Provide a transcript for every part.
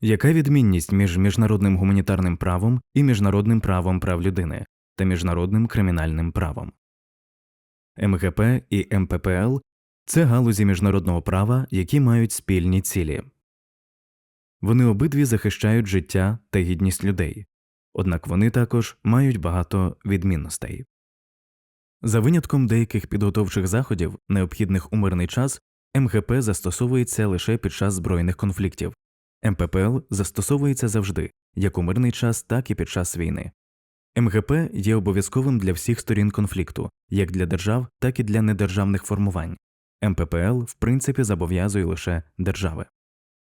Яка відмінність між міжнародним гуманітарним правом і міжнародним правом прав людини та міжнародним кримінальним правом? МГП і МППЛ це галузі міжнародного права, які мають спільні цілі. Вони обидві захищають життя та гідність людей, однак вони також мають багато відмінностей. За винятком деяких підготовчих заходів, необхідних у мирний час, МГП застосовується лише під час збройних конфліктів, МППЛ застосовується завжди, як у мирний час, так і під час війни. МГП є обов'язковим для всіх сторін конфлікту, як для держав, так і для недержавних формувань. МППЛ в принципі зобов'язує лише держави.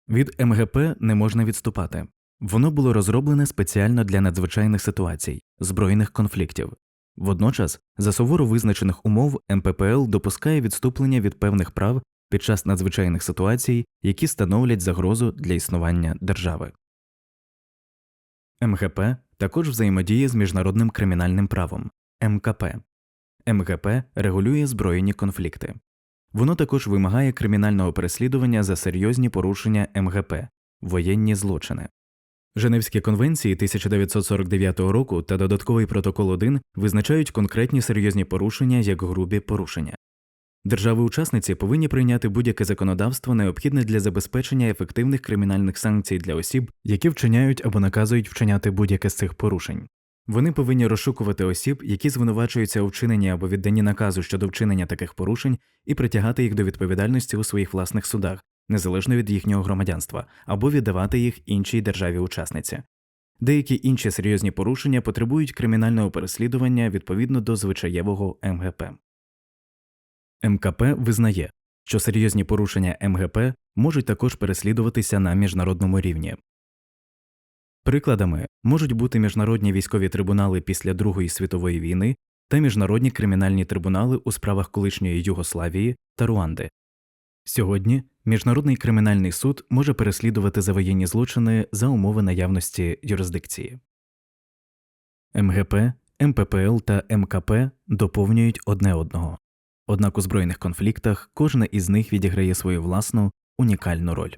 Від МГП не можна відступати. Воно було розроблене спеціально для надзвичайних ситуацій, збройних конфліктів. Водночас, за суворо визначених умов МППЛ допускає відступлення від певних прав під час надзвичайних ситуацій, які становлять загрозу для існування держави. МГП також взаємодіє з міжнародним кримінальним правом МКП. МГП регулює збройні конфлікти. Воно також вимагає кримінального переслідування за серйозні порушення МГП, воєнні злочини. Женевські конвенції 1949 року та додатковий протокол 1 визначають конкретні серйозні порушення як грубі порушення. Держави-учасниці повинні прийняти будь-яке законодавство, необхідне для забезпечення ефективних кримінальних санкцій для осіб, які вчиняють або наказують вчиняти будь-яке з цих порушень. Вони повинні розшукувати осіб, які звинувачуються у вчиненні або відданні наказу щодо вчинення таких порушень, і притягати їх до відповідальності у своїх власних судах, незалежно від їхнього громадянства, або віддавати їх іншій державі-учасниці. Деякі інші серйозні порушення потребують кримінального переслідування відповідно до звичаєвого МГП. МКП визнає, що серйозні порушення МГП можуть також переслідуватися на міжнародному рівні. Прикладами можуть бути міжнародні військові трибунали після Другої світової війни та міжнародні кримінальні трибунали у справах колишньої Югославії та Руанди. Сьогодні Міжнародний кримінальний суд може переслідувати за воєнні злочини за умови наявності юрисдикції. МГП, МППЛ та МКП доповнюють одне одного. Однак у збройних конфліктах кожна із них відіграє свою власну унікальну роль.